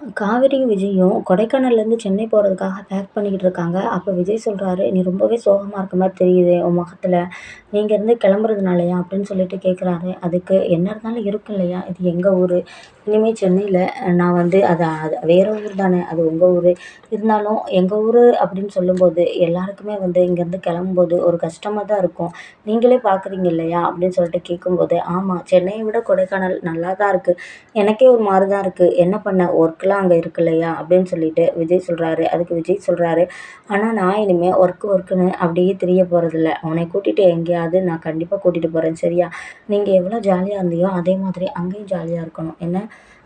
காவேரியும் விஜயும் கொடைக்கானல்லேருந்து சென்னை போகிறதுக்காக பேக் பண்ணிக்கிட்டு இருக்காங்க. அப்போ விஜய் சொல்கிறாரு நீ ரொம்பவே சோகமாக இருக்க மாதிரி தெரியுது உன் முகத்தில். நீங்கள் இருந்து கிளம்புறதுனாலயா? அப்படின்னு சொல்லிட்டு கேட்குறாரு அதுக்கு என்ன இருந்தாலும் இருக்கும் இல்லையா? இது எங்கள் ஊர்? இனிமேல் சென்னையில் நான் வந்து அது அது வேறு ஊர் தானே அது உங்கள் ஊர். இருந்தாலும் எங்கள் ஊர்? அப்படின்னு சொல்லும்போது எல்லாருக்குமே வந்து இங்கேருந்து கிளம்பும்போது ஒரு கஷ்டமாக தான் இருக்கும். நீங்களே பார்க்குறீங்க இல்லையா? அப்படின்னு சொல்லிட்டு கேட்கும்போது ஆமாம் சென்னையை விட கொடைக்கானல் நல்லா தான் இருக்குது எனக்கே ஒரு மாதிரி தான் இருக்குது என்ன பண்ண? ஒர்க் ஒர்க்லாம் அங்கே இருக்கு இல்லையா அப்படின்னு சொல்லிட்டு விஜய் சொல்கிறாரு அதுக்கு விஜய் சொல்கிறாரு ஆனால் நான் இனிமேல் ஒர்க்கு ஒர்க்குன்னு அப்படியே தெரிய போகிறதில்ல உன்னை கூட்டிகிட்டு எங்கேயாவது நான் கண்டிப்பாக கூட்டிகிட்டு போகிறேன் சரியா? நீங்கள் எவ்வளோ ஜாலியாக இருந்தியோ அதே மாதிரி அங்கேயும் ஜாலியாக இருக்கணும். என்ன?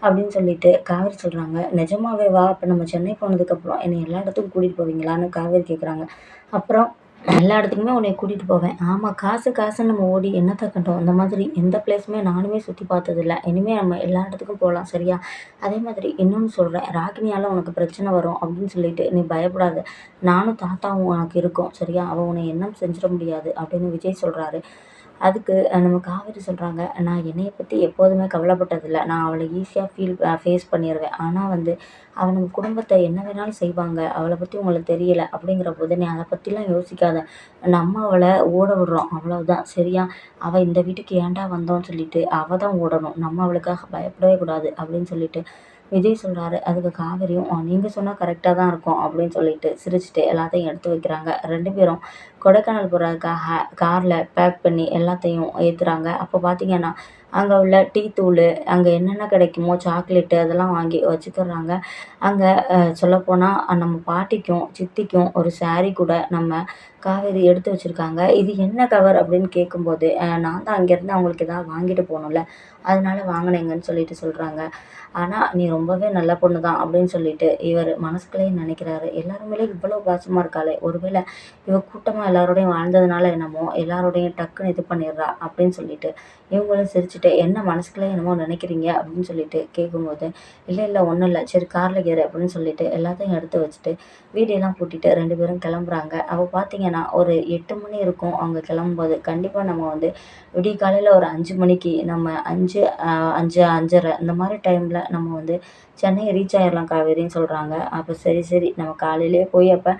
அப்படின்னு சொல்லிட்டு காவேரி சொல்கிறாங்க நிஜமாவே வா அப்போ நம்ம சென்னை போனதுக்கப்புறம் என்னை எல்லா இடத்துக்கும் கூட்டிகிட்டு போவீங்களான்னு காவேரி கேட்குறாங்க அப்புறம் எல்லா இடத்துக்குமே உன்னை கூட்டிகிட்டு போவேன். ஆமாம் காசு காசுன்னு நம்ம ஓடி என்னத்தை கண்டோம்? அந்த மாதிரி எந்த பிளேஸுமே நானுமே சுற்றி பார்த்ததில்ல. இனிமேல் நம்ம எல்லா இடத்துக்கும் போகலாம் சரியா? அதே மாதிரி இன்னொன்று சொல்கிறேன் ராகினியால் உனக்கு பிரச்சனை வரும் அப்படின்னு சொல்லிட்டு நீ பயப்படாத. நானும் தாத்தாவும் உனக்கு இருக்கோம் சரியா? அவள் உன்னை என்ன செஞ்சிட முடியாது அப்படின்னு விஜய் சொல்கிறாரு அதுக்கு நம்ம காவேரி சொல்கிறாங்க நான் என்னைய பற்றி எப்போதுமே கவலைப்பட்டதில்ல. நான் அவளை ஈஸியாக ஃபீல் ஃபேஸ் பண்ணிடுவேன் ஆனால் வந்து அவள் நம்ம குடும்பத்தை என்ன வேணாலும் செய்வாங்க. அவளை பற்றி உங்களுக்கு தெரியல. அப்படிங்கிற போது நீ அதை பற்றிலாம் யோசிக்காத. நம்ம அவளை ஓட விடுறோம். அவ்வளவுதான். சரியா? அவள் இந்த வீட்டுக்கு ஏன்டா வந்தோன்னு சொல்லிட்டு அவள் தான் ஓடணும். நம்ம அவளுக்காக பயப்படவே கூடாது. அப்படின்னு சொல்லிட்டு விஜய் சொல்கிறாரு அதுக்கு காவேரியும் நீங்கள் சொன்னால் கரெக்டாக தான் இருக்கும் அப்படின்னு சொல்லிட்டு சிரிச்சுட்டு எல்லாத்தையும் எடுத்து வைக்கிறாங்க. ரெண்டு பேரும் கொடைக்கானல் போகிறதுக்காக காரில் பேக் பண்ணி எல்லாத்தையும் ஏற்றுறாங்க அப்போ பார்த்தீங்கன்னா அங்கே உள்ள டீ தூள் அங்கே என்னென்ன கிடைக்குமோ சாக்லேட்டு அதெல்லாம் வாங்கி வச்சுக்கிறாங்க. அங்கே சொல்லப்போனால் நம்ம பாட்டிக்கும் சித்திக்கும் ஒரு சாரீ கூட நம்ம காவேரி எடுத்து வச்சுருக்காங்க. இது என்ன கவர் அப்படின்னு கேட்கும்போது நான் தான் அங்கேருந்து அவங்களுக்கு எதாவது வாங்கிட்டு போகணும்ல அதனால வாங்கினேங்கன்னு சொல்லிட்டு சொல்கிறாங்க ஆனால் நீ ரொம்பவே நல்ல பொண்ணு தான் அப்படின்னு சொல்லிட்டு இவர் மனசுக்குள்ளேயே நினைக்கிறாரு. எல்லாருமேலே இவ்வளோ பாசமாக இருக்காளே. ஒருவேளை இவ கூட்டமாக எல்லாரோடையும் வாழ்ந்ததுனால என்னமோ எல்லாரோடையும் டக்குன்னு இது பண்ணிடுறா அப்படின்னு சொல்லிட்டு இவங்களும் சிரிச்சுட்டு என்ன மனசுக்குள்ளே என்னமோ நினைக்கிறீங்க? அப்படின்னு சொல்லிட்டு கேட்கும்போது இல்லை இல்லை ஒன்றும் இல்லை. சரி காரில் ஏறு அப்படின்னு சொல்லிட்டு எல்லாத்தையும் எடுத்து வச்சுட்டு வீடியெல்லாம் பூட்டிட்டு ரெண்டு பேரும் கிளம்புறாங்க. அவள் பார்த்தீங்கன்னா ஒரு எட்டு மணி இருக்கும். அவங்க கிளம்பும்போது கண்டிப்பாக நம்ம வந்து விடிய காலையில் ஒரு அஞ்சு மணிக்கு நம்ம அஞ்சு அஞ்சு அஞ்சரை இந்த மாதிரி டைமில் நம்ம வந்து சென்னை ரீச் ஆயிடலாம் காவேரின்னு சொல்கிறாங்க அப்போ சரி சரி நம்ம காலையிலேயே போய் அப்போ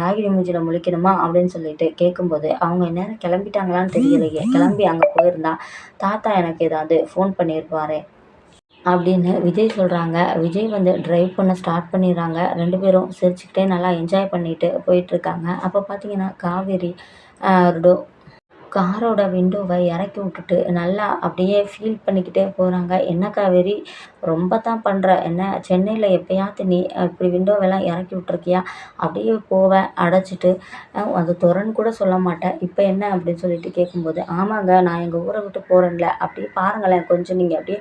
ராகினி மூஞ்சியில் முழிக்கணுமா அப்படின்னு சொல்லிட்டு கேட்கும்போது அவங்க நேரம் கிளம்பிட்டாங்களான்னு தெரியலையே. கிளம்பி அங்கே போயிருந்தா தாத்தா எனக்கு ஏதாவது ஃபோன் பண்ணியிருப்பாரே அப்படின்னு விஜய் சொல்கிறாங்க விஜய் வந்து ட்ரைவ் பண்ண ஸ்டார்ட் பண்ணிடுறாங்க. ரெண்டு பேரும் சிரிச்சுக்கிட்டே நல்லா என்ஜாய் பண்ணிட்டு போயிட்டுருக்காங்க அப்போ பார்த்தீங்கன்னா காவேரி காரோட விண்டோவை இறக்கி விட்டுட்டு நல்லா அப்படியே ஃபீல் பண்ணிக்கிட்டே போகிறாங்க என்ன காவேரி ரொம்ப தான் பண்ணுற என்ன சென்னையில் எப்போயாவது நீ இப்படி விண்டோவெல்லாம் இறக்கி விட்ருக்கியா அப்படியே போவேன் அடைச்சிட்டு அது துறன்னு கூட சொல்ல மாட்டேன். இப்போ என்ன? அப்படின்னு சொல்லிட்டு கேட்கும்போது ஆமாங்க நான் எங்கள் ஊரை விட்டு போகிறேன்ல அப்படியே பாருங்களேன் கொஞ்சம் நீங்கள் அப்படியே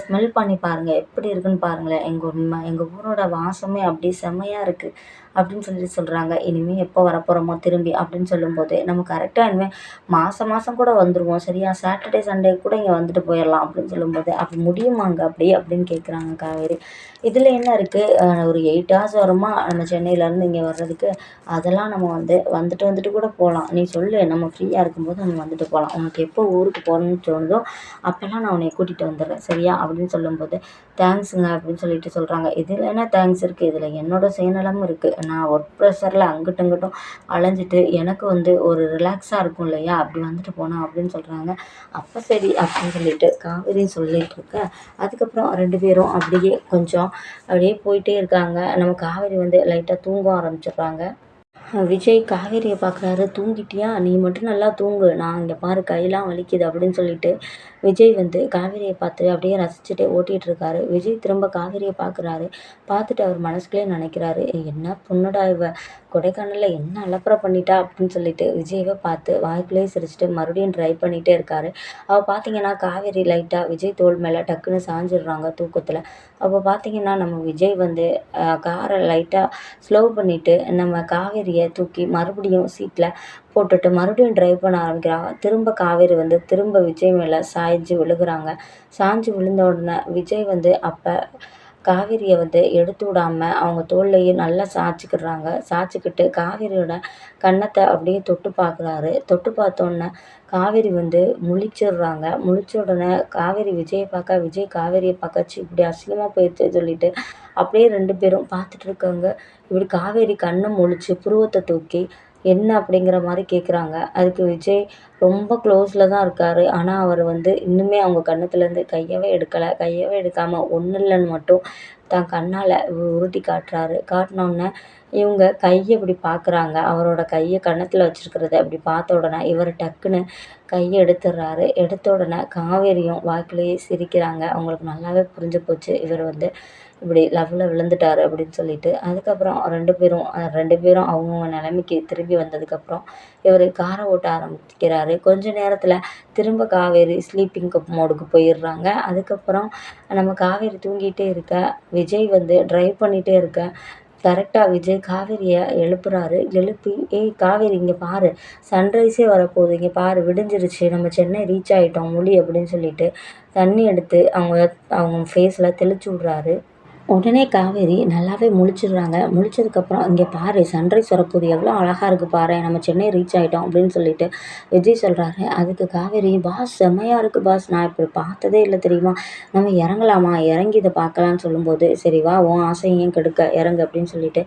ஸ்மெல் பண்ணி பாருங்கள் எப்படி இருக்குன்னு பாருங்களேன். எங்கள் எங்கள் ஊரோட வாசமே அப்படியே செம்மையாக இருக்குது அப்படின்னு சொல்லிட்டு சொல்கிறாங்க இனிமேல் எப்போ வரப்போகிறோமோ திரும்பி அப்படின்னு சொல்லும்போது நம்ம கரெக்டாக இனிமேல் மாதம் மாதம் கூட வந்துடுவோம் சரியா? சாட்டர்டே சண்டே கூட இங்கே வந்துட்டு போயிடலாம் அப்படின்னு சொல்லும்போது அப்படி முடியுமாங்க அப்படி அப்படின்னு கேட்குறாங்க காவேரி. இதில் என்ன இருக்குது ஒரு எயிட் ஹவர்ஸ் வருமா? நம்ம சென்னையிலேருந்து இங்கே வர்றதுக்கு. அதெல்லாம் நம்ம வந்து வந்துட்டு வந்துட்டு கூட போகலாம் நீ சொல்லு நம்ம ஃப்ரீயாக இருக்கும்போது நம்ம வந்துட்டு போகலாம் உனக்கு எப்போ ஊருக்கு போகணுன்னு தோணுதோ அப்போல்லாம் நான் உன்னை கூட்டிகிட்டு வந்துடுறேன். சரியா? அப்படின்னு சொல்லும்போது தேங்க்ஸுங்க அப்படின்னு சொல்லிட்டு சொல்கிறாங்க இதில் என்ன தேங்க்ஸ் இருக்குது இதில் என்னோடய சுயநலமும் இருக்குது நான் ஒர்க் ப்ரெஷரில் அங்கிட்டும் இங்கிட்டும் அலைஞ்சிட்டு எனக்கு வந்து ஒரு ரிலாக்ஸாக இருக்கும் இல்லையா? அப்படி வந்துட்டு போனால் அப்படின்னு சொல்கிறாங்க அப்போ சரி அப்படின்னு சொல்லிட்டு காவேரி சொல்லிட்டு இருக்க. அதுக்கப்புறம் ரெண்டு பேரும் அப்படியே கொஞ்சம் அப்படியே போயிட்டே இருக்காங்க. நம்ம காவேரி வந்து லைட்டாக தூங்க ஆரம்பிச்சிடுறாங்க. விஜய் காவேரியை பார்க்குறாரு. தூங்கிட்டியா? நீ மட்டும் நல்லா தூங்கு. நான் இங்கே பாரு கையெல்லாம் வலிக்குது அப்படின்னு சொல்லிட்டு விஜய் வந்து காவேரியை பார்த்து அப்படியே ரசிச்சுட்டே ஓட்டிகிட்டு இருக்காரு. விஜய் திரும்ப காவேரியை பார்க்குறாரு. பார்த்துட்டு அவர் மனசுக்குள்ளே நினைக்கிறாரு என்ன பொண்ணுடா இவ? கொடைக்கானலில் என்ன அலப்பறை பண்ணிட்டா அப்படின்னு சொல்லிட்டு விஜயவை பார்த்து வாய்க்குள்ளேயே சிரிச்சுட்டு மறுபடியும் ட்ரை பண்ணிகிட்டே இருக்காரு. அவள் பார்த்தீங்கன்னா காவேரி லைட்டாக விஜய் தோல் மேலே டக்குன்னு சாஞ்சிடுறாங்க தூக்கத்தில். அப்போ பார்த்தீங்கன்னா நம்ம விஜய் வந்து காரை லைட்டாக ஸ்லோ பண்ணிவிட்டு நம்ம காவேரியை தூக்கி மறுபடியும் சீட்டில் போட்டுட்டு மறுபடியும் ட்ரைவ் பண்ண ஆரம்பிக்கிறாங்க திரும்ப காவேரி வந்து திரும்ப விஜய் மேலே சாய்ஞ்சு விழுகிறாங்க. சாய்ஞ்சு விழுந்த உடனே விஜய் வந்து அப்போ காவேரியை வந்து எடுத்து விடாமல் அவங்க தோல்லையே நல்லா சாய்ச்சிக்கிடுறாங்க. சாய்ச்சிக்கிட்டு காவேரியோட கன்னத்தை அப்படியே தொட்டு பார்க்குறாரு. தொட்டு பார்த்தோன்னே காவேரி வந்து முழிச்சிடுறாங்க. முழிச்ச உடனே காவேரி விஜயை பார்க்க விஜய் காவேரியை பார்க்கச்சு இப்படி அசிங்கமாக போயிடுச்சு சொல்லிட்டு அப்படியே ரெண்டு பேரும் பார்த்துட்டு இருக்காங்க. இப்படி காவேரி கண்ணை முழிச்சு புருவத்தை தூக்கி என்ன அப்படிங்கிற மாதிரி கேட்குறாங்க அதுக்கு விஜய் ரொம்ப க்ளோஸில் தான் இருக்கார். ஆனால் அவர் வந்து இன்னுமே அவங்க கன்னத்துலேருந்து கையவே எடுக்கலை. கையவே எடுக்காமல் ஒன்றும் இல்லைன்னு மட்டும் தான் கண்ணால் உருட்டி காட்டுறாரு. காட்டினோன்னே இவங்க கையை இப்படி பார்க்குறாங்க அவரோட கையை கன்னத்தில் வச்சுருக்கிறத அப்படி பார்த்த உடனே இவர் டக்குன்னு கையை எடுத்துடுறாரு. எடுத்த உடனே காவேரியும் வாய்க்குள்ளேயே சிரிக்கிறாங்க. அவங்களுக்கு நல்லாவே புரிஞ்சு போச்சு. இவர் வந்து இப்படி லவ்வில் விழுந்துட்டாரு அப்படின்னு சொல்லிட்டு அதுக்கப்புறம் ரெண்டு பேரும் ரெண்டு பேரும் அவங்கவுங்க நிலைமைக்கு திரும்பி வந்ததுக்கப்புறம் இவர் காரை ஓட்ட ஆரம்பிக்கிறாரு. கொஞ்ச நேரத்தில் திரும்ப காவேரி ஸ்லீப்பிங் கப் மோடுக்கு போயிடுறாங்க. அதுக்கப்புறம் நம்ம காவேரி தூங்கிட்டே இருக்க விஜய் வந்து ட்ரைவ் பண்ணிகிட்டே இருக்க கரெக்டாக விஜய் காவேரியை எழுப்புறாரு. எழுப்பி ஏய் காவேரி இங்கே பாரு சன்ரைஸே வரப்போகுது. இங்கே பாரு விடிஞ்சிருச்சு. நம்ம சென்னை ரீச் ஆகிட்டோம் முடி அப்படின்னு சொல்லிட்டு தண்ணி எடுத்து அவங்க அவங்க ஃபேஸில் தெளிச்சு விட்றாரு. உடனே காவேரி நல்லாவே முழிச்சிடுறாங்க. முழிச்சதுக்கப்புறம் இங்கே பாரு சன்ரைஸ் வரப்போகுது. எவ்வளோ அழகாக இருக்குது பாரு. நம்ம சென்னை ரீச் ஆகிட்டோம் அப்படின்னு சொல்லிட்டு விஜய் சொல்கிறாரு அதுக்கு காவேரி பாஸ் செம்மையாக இருக்குது பாஸ். நான் இப்படி பார்த்ததே இல்லை தெரியுமா? நம்ம இறங்கலாமா? இறங்கி இதை பார்க்கலான்னு சொல்லும்போது சரி வா உன் ஆசையும் கெடுக்க இறங்கு அப்படின்னு சொல்லிட்டு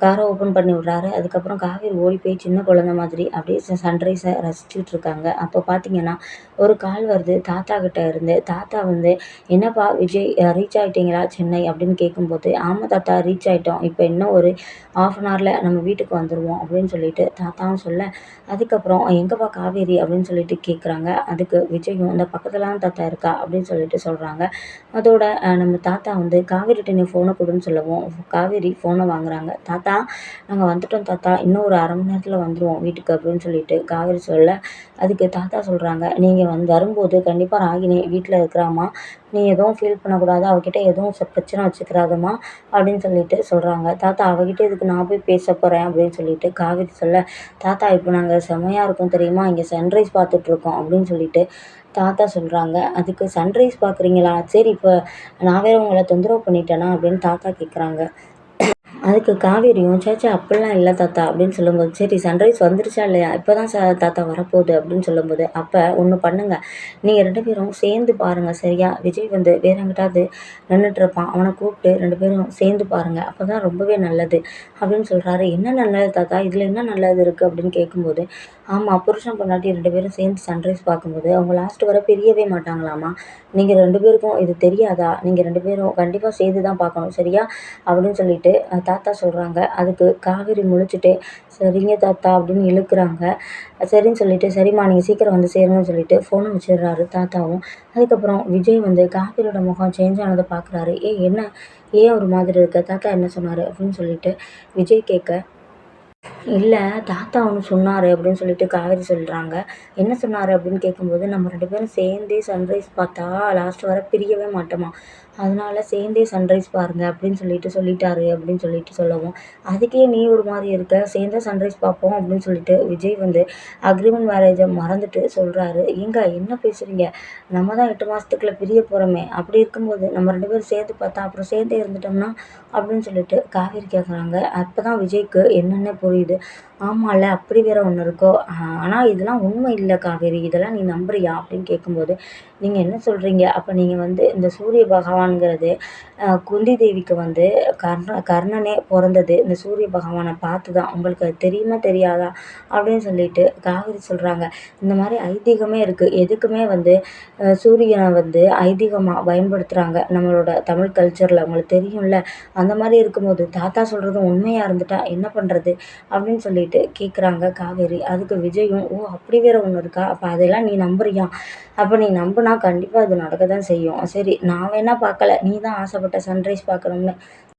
காரை ஓப்பன் பண்ணி விட்றாரு. அதுக்கப்புறம் காவேரி ஓடி போய் சின்ன குழந்த மாதிரி அப்படியே சன்ரைஸை ரசிச்சுட்டு இருக்காங்க. அப்போ பார்த்தீங்கன்னா ஒரு கால் வருது. தாத்தா கிட்ட இருந்து தாத்தா வந்து என்னப்பா விஜய் ரீச் ஆகிட்டீங்களா சென்னை? அப்படின்னு கேட்கும்போது ஆமாம் தாத்தா ரீச் ஆகிட்டோம் இப்போ இன்னும் ஒரு ஆஃப் அன் ஹவரில் நம்ம வீட்டுக்கு வந்துடுவோம் அப்படின்னு சொல்லிட்டு தாத்தாவும் சொல்ல அதுக்கப்புறம் எங்கேப்பா காவேரி? அப்படின்னு சொல்லிட்டு கேட்குறாங்க அதுக்கு விஜயும் இந்த பக்கத்தில் தாத்தா இருக்கா? அப்படின்னு சொல்லிட்டு சொல்கிறாங்க அதோட நம்ம தாத்தா வந்து காவேரிட்ட நீ ஃபோனை கொடுன்னு சொல்லவும். காவேரி ஃபோனை வாங்குறாங்க. தாத்தா தாத்தா. நாங்கள் வந்துட்டோம் தாத்தா. இன்னும் ஒரு அரை மணி நேரத்தில் வந்துடுவோம் வீட்டுக்கு அப்படின்னு சொல்லிட்டு காவேரி சொல்ல. அதுக்கு தாத்தா சொல்கிறாங்க நீங்கள் வந்து வரும்போது கண்டிப்பாக ராகினி வீட்டில் இருக்கிறாம்மா. நீ எதுவும் ஃபீல் பண்ணக்கூடாது. அவகிட்ட எதுவும் பிரச்சனை வச்சுக்கிறாதம்மா அப்படின்னு சொல்லிட்டு சொல்கிறாங்க தாத்தா அவகிட்ட இதுக்கு நான் போய் பேச போகிறேன் அப்படின்னு சொல்லிட்டு காவேரி சொல்ல. தாத்தா இப்போ நாங்கள் செம்மையாக இருக்கோம் தெரியுமா? இங்கே சன்ரைஸ் பார்த்துட்ருக்கோம் அப்படின்னு சொல்லிட்டு தாத்தா சொல்கிறாங்க அதுக்கு சன்ரைஸ் பார்க்குறீங்களா? சரி இப்போ நான் வேறு உங்களை தொந்தரவு பண்ணிட்டேனா அப்படின்னு தாத்தா கேட்குறாங்க அதுக்கு காவேரியும் சேச்சா அப்படிலாம் இல்லை தாத்தா அப்படின்னு சொல்லும்போது சரி சன்ரைஸ் வந்துருச்சா இல்லையா? இப்போ தான் ச தாத்தா வரப்போகுது அப்படின்னு சொல்லும்போது அப்போ ஒன்று பண்ணுங்கள் நீங்கள் ரெண்டு பேரும் சேர்ந்து பாருங்கள் சரியா? விஜய் வந்து வேற எங்கிட்டாவது நின்றுட்டுருப்பான் அவனை கூப்பிட்டு ரெண்டு பேரும் சேர்ந்து பாருங்கள் அப்போ தான் ரொம்பவே நல்லது அப்படின்னு சொல்கிறாரு என்ன நல்லது தாத்தா? இதில் என்ன நல்லது இருக்குது அப்படின்னு கேட்கும்போது ஆமாம் புருஷன் பொண்டாட்டி ரெண்டு பேரும் சேர்ந்து சன்ரைஸ் பார்க்கும்போது அவங்க லாஸ்ட் வர பிரியவே மாட்டாங்களாமா? நீங்கள் ரெண்டு பேருக்கும் இது தெரியாதா? நீங்கள் ரெண்டு பேரும் கண்டிப்பாக சேர்ந்து தான் பார்க்கணும் சரியா? அப்படின்னு சொல்லிட்டு தாத்தா சொல்கிறாங்க அதுக்கு காவேரி முழிச்சிட்டு சரிங்க தாத்தா அப்படின்னு இழுக்கிறாங்க. சரின்னு சொல்லிட்டு சரிம்மா நீங்கள் சீக்கிரம் வந்து சேருங்கன்னு சொல்லிட்டு ஃபோனை வச்சிடுறாரு தாத்தாவும். அதுக்கப்புறம் விஜய் வந்து காவேரியோட முகம் சேஞ்ச் ஆனதை பார்க்குறாரு ஏ என்ன? ஏன் ஒரு மாதிரி இருக்க? தாத்தா என்ன சொன்னார்? அப்படின்னு சொல்லிட்டு விஜய் கேட்க இல்லை தாத்தா ஒன்று சொன்னார் அப்படின்னு சொல்லிட்டு காவேரி சொல்கிறாங்க என்ன சொன்னார்? அப்படின்னு கேட்கும்போது நம்ம ரெண்டு பேரும் சேர்ந்தே சன்ரைஸ் பார்த்தா லாஸ்ட் வர பிரியவே மாட்டோமா? அதனால சேர்ந்தே சன்ரைஸ் பாருங்கள் அப்படின்னு சொல்லிட்டு சொல்லிட்டாரு அப்படின்னு சொல்லிட்டு சொல்லவும். அதுக்கே நீ ஒரு மாதிரி இருக்க சேர்ந்தே சன்ரைஸ் பார்ப்போம் அப்படின்னு சொல்லிட்டு விஜய் வந்து அக்ரிமெண்ட் மேரேஜை மறந்துட்டு சொல்கிறாரு ஏங்க என்ன பேசுகிறீங்க நம்ம தான் எட்டு மாதத்துக்குள்ளே பிரிய போகிறோமே அப்படி இருக்கும்போது நம்ம ரெண்டு பேரும் சேர்ந்து பார்த்தா அப்புறம் சேர்ந்தே இருந்துட்டோம்னா அப்படின்னு சொல்லிட்டு காவேரி கேட்குறாங்க அப்போ தான் விஜய்க்கு என்னென்ன புரியுது? ஆமாம்ல அப்படி வேற ஒன்று இருக்கோ? ஆனால் இதெல்லாம் உண்மை இல்லை காவேரி. இதெல்லாம் நீ நம்புறியா? அப்படின்னு கேட்கும்போது நீங்கள் என்ன சொல்கிறீங்க அப்போ நீங்கள் வந்து இந்த சூரிய பகவான் பகவான்கிறது குந்தி தேவிக்கு வந்து கர்ண கர்ணனே பிறந்தது இந்த சூரிய பகவானை பார்த்து தான் உங்களுக்கு அது தெரியுமா தெரியாதா அப்படின்னு சொல்லிட்டு காவிரி சொல்கிறாங்க இந்த மாதிரி ஐதீகமே இருக்குது எதுக்குமே வந்து சூரியனை வந்து ஐதீகமாக பயன்படுத்துகிறாங்க நம்மளோட தமிழ் கல்ச்சரில் உங்களுக்கு தெரியும்ல. அந்த மாதிரி இருக்கும்போது தாத்தா சொல்கிறதும் உண்மையாக இருந்துட்டா என்ன பண்ணுறது அப்படின்னு சொல்லிட்டு கேட்குறாங்க காவேரி. அதுக்கு விஜயும் ஓ அப்படி வேற ஒன்று இருக்கா? அப்போ அதெல்லாம் நீ நம்புறியா? அப்போ நீ நம்பினா கண்டிப்பாக அது நடக்க தான் செய்யும். சரி நான் வேணால் பார்க்கல நீ தான் ஆசைப்பட்ட சன்ரைஸ் பார்க்கணும்னு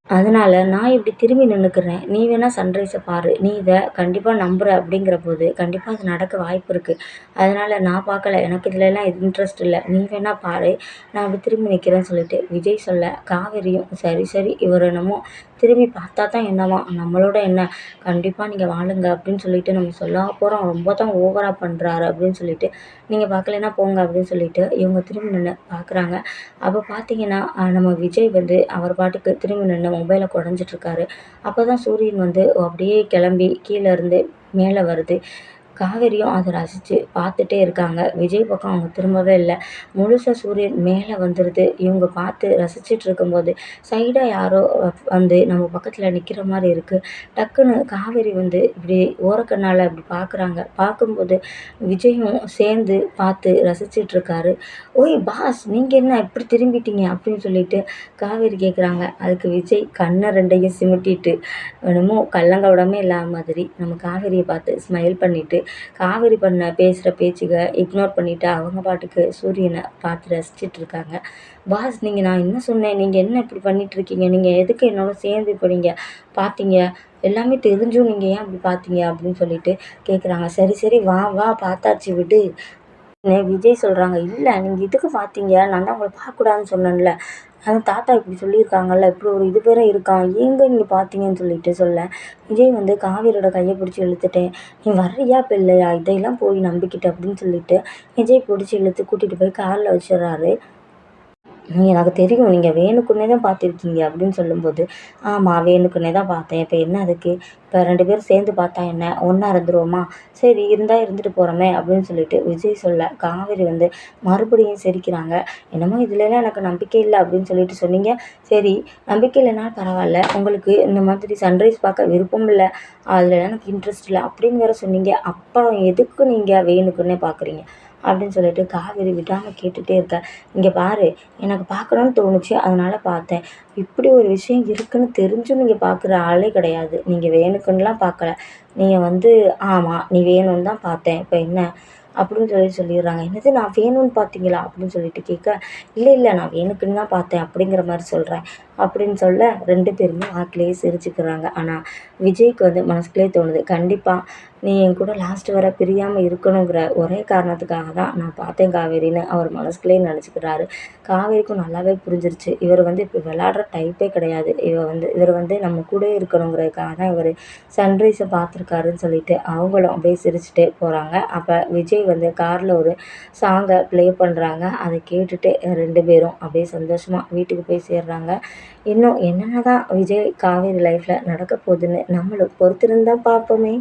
அதனால நான் இப்படி திரும்பி நின்றுக்கிறேன் நீ வேணால் சன்ரைஸை பாரு. நீ இதை கண்டிப்பாக நம்புகிற அப்படிங்கிற அப்படிங்கிறபோது, கண்டிப்பாக அது நடக்க வாய்ப்பு இருக்குது அதனால் நான் பார்க்கல. எனக்கு இதுலலாம் இன்ட்ரெஸ்ட் இல்லை நீ வேணால் பாரு. நான் இப்படி திரும்பி நிற்கிறேன்னு சொல்லிட்டு விஜய் சொல்ல, காவேரியும் சரி சரி இவர் என்னமோ திரும்பி பார்த்தா தான் என்னவாம். நம்மளோட என்ன கண்டிப்பாக நீங்கள் வாழுங்க அப்படின்னு சொல்லிட்டு நம்ம சொல்ல போகிறோம் ரொம்ப தான் ஓவராக பண்ணுறாரு அப்படின்னு சொல்லிட்டு, நீங்கள் பார்க்கலைன்னா போங்க அப்படின்னு சொல்லிட்டு இவங்க திரும்பி நின்று பார்க்குறாங்க. அப்போ பார்த்தீங்கன்னா, நம்ம விஜய் வந்து அவர் பாட்டுக்கு திரும்பி நின்று மொபைலை குடஞ்சிட்ருக்காரு அப்போ தான் சூரியன் வந்து அப்படியே கிளம்பி கீழே இருந்து மேலே வருது. காவேரியும் அதை ரசிச்சு பார்த்துட்டே இருக்காங்க. விஜய் பக்கம் அவங்க திரும்பவே இல்லை முழுசாக சூரியன் மேலே வந்துடுது இவங்க பார்த்து ரசிச்சுட்டு இருக்கும்போது, சைடாக யாரோ வந்து நம்ம பக்கத்தில் நிற்கிற மாதிரி இருக்குது டக்குன்னு காவேரி வந்து இப்படி ஓரக்கண்ணால் இப்படி பார்க்குறாங்க. பார்க்கும்போது விஜயும் சேர்ந்து பார்த்து ரசிச்சிட்ருக்காரு "ஓய் பாஸ் நீங்கள் என்ன இப்படி திரும்பிட்டீங்க?" அப்படின்னு சொல்லிட்டு காவேரி கேட்குறாங்க. அதுக்கு விஜய் கண்ணை ரெண்டையும் சிமிட்டிட்டு, என்னமோ கள்ளங்கபடமே இல்லாத மாதிரி நம்ம காவேரியை பார்த்து ஸ்மைல் பண்ணிவிட்டு காவேரி பண்ண பேசுகிற பேச்சுக்க இக்னோர் பண்ணிவிட்டு அவங்க பாட்டுக்கு சூரியனை பார்த்து ரசிச்சிட்டு இருக்காங்க. "பாஸ் நீங்கள் நான் என்ன சொன்னேன்? நீங்கள் என்ன இப்படி பண்ணிட்டுருக்கீங்க? நீங்கள் எதுக்கு என்னோட சேர்ந்து இப்போ நீங்கள் பார்த்தீங்க? எல்லாமே தெரிஞ்சும் நீங்கள் ஏன் அப்படி பார்த்தீங்க?" அப்படின்னு சொல்லிட்டு கேட்குறாங்க. "சரி சரி வா வா பார்த்தாச்சு விடு." விஜய் சொல்கிறாங்க இல்லை நீங்கள் இதுக்கு பார்த்தீங்க? நான் தான் உங்களை பார்க்கக்கூடாதுன்னு சொன்னேன்ல. அந்த தாத்தா இப்படி சொல்லியிருக்காங்கல்ல. இப்படி ஒரு இது வேற இருக்கான் எங்கே நீங்கள் பார்த்தீங்கன்னு?" சொல்லிட்டு சொல்ல, விஜய் வந்து காவேரியோட கையை பிடிச்சி இழுத்துட்டேன் "நீ வர்றியா இப்போ இல்லையா? இதையெல்லாம் போய் நம்பிக்கிட்டு" அப்படின்னு சொல்லிட்டு விஜய் பிடிச்சி இழுத்து கூட்டிகிட்டு போய் காரில் வச்சிடறாரு "எனக்கு தெரியும். நீங்கள் வேணுக்குன்னே தான் பார்த்துருக்கீங்க" அப்படின்னு சொல்லும்போது, ஆமாம் வேணுக்குன்னே தான் பார்த்தேன். இப்போ என்ன அதுக்கு? இப்போ ரெண்டு பேரும் சேர்ந்து பார்த்தா என்ன? ஒன்றா இருந்துருவோமா? சரி இருந்தால் இருந்துட்டு போகிறோமே அப்படின்னு சொல்லிட்டு விஜய் சொல்ல, காவேரி வந்து மறுபடியும் சிரிக்கிறாங்க. "என்னமோ இதுலலாம் எனக்கு நம்பிக்கை இல்லை அப்படின்னு சொல்லிட்டு சொன்னீங்க. சரி நம்பிக்கை இல்லைனாலும் பரவாயில்ல உங்களுக்கு இந்த மாதிரி சன்ரைஸ் பார்க்க விருப்பம் இல்லை அதில் எனக்கு இன்ட்ரெஸ்ட் இல்லை அப்படின்னு வேற சொன்னீங்க. அப்புறம் எதுக்கு நீங்கள் வேணுக்குன்னே பார்க்குறீங்க?" அப்படின்னு சொல்லிட்டு காவேரி விடாமல் கேட்டுகிட்டே இருக்க, இங்கே பாரு எனக்கு பார்க்கணுன்னு தோணுச்சு. அதனால் பார்த்தேன். இப்படி ஒரு விஷயம் இருக்குன்னு தெரிஞ்சும் நீங்கள் பார்க்குற ஆளே கிடையாது. நீங்கள் வேணுக்குன்னுலாம் பார்க்கல. நீங்கள் வந்து ஆமாம் நீ வேணும்னு தான் பார்த்தேன். இப்போ என்ன?" அப்படின்னு சொல்லி சொல்லிடுறாங்க "என்னது நான் வேணும்னு பார்த்தீங்களா?" அப்படின்னு சொல்லிட்டு கேட்க, இல்லை இல்லை நான் வேணுக்குன்னு தான் பார்த்தேன் அப்படிங்கிற மாதிரி சொல்கிறேன் அப்படின்னு சொல்ல ரெண்டு பேருமே வாக்கிலேயே சிரிச்சுக்கிறாங்க. ஆனால் விஜய்க்கு வந்து மனசுக்குள்ளே தோணுது, கண்டிப்பாக நீ என் கூட லாஸ்ட் வர பிரியாமல் இருக்கணுங்கிற ஒரே காரணத்துக்காக தான் நான் பார்த்தேன் காவேரின்னு" அவர் மனசுக்குள்ளயே நினச்சிக்கிறாரு காவேரிக்கும் நல்லாவே புரிஞ்சிருச்சு. இவர் வந்து இப்போ விளாடுற டைப்பே கிடையாது. இவர் வந்து இவர் வந்து நம்ம கூட இருக்கணுங்கிறதுக்காக தான் இவர் சன்ரைஸை பார்த்துருக்காருன்னு சொல்லிட்டு அவங்களும் அப்படியே சிரிச்சுட்டே போகிறாங்க அப்போ விஜய் வந்து காரில் ஒரு சாங்கை ப்ளே பண்ணுறாங்க அதை கேட்டுட்டு ரெண்டு பேரும் அப்படியே சந்தோஷமாக வீட்டுக்கு போய் சேர்றாங்க. இன்னும் என்னென்ன தான் விஜய், காவேரி லைஃப்பில் நடக்க போகுதுன்னு நம்மளும் பொறுத்திருந்து தான் பார்ப்போமே.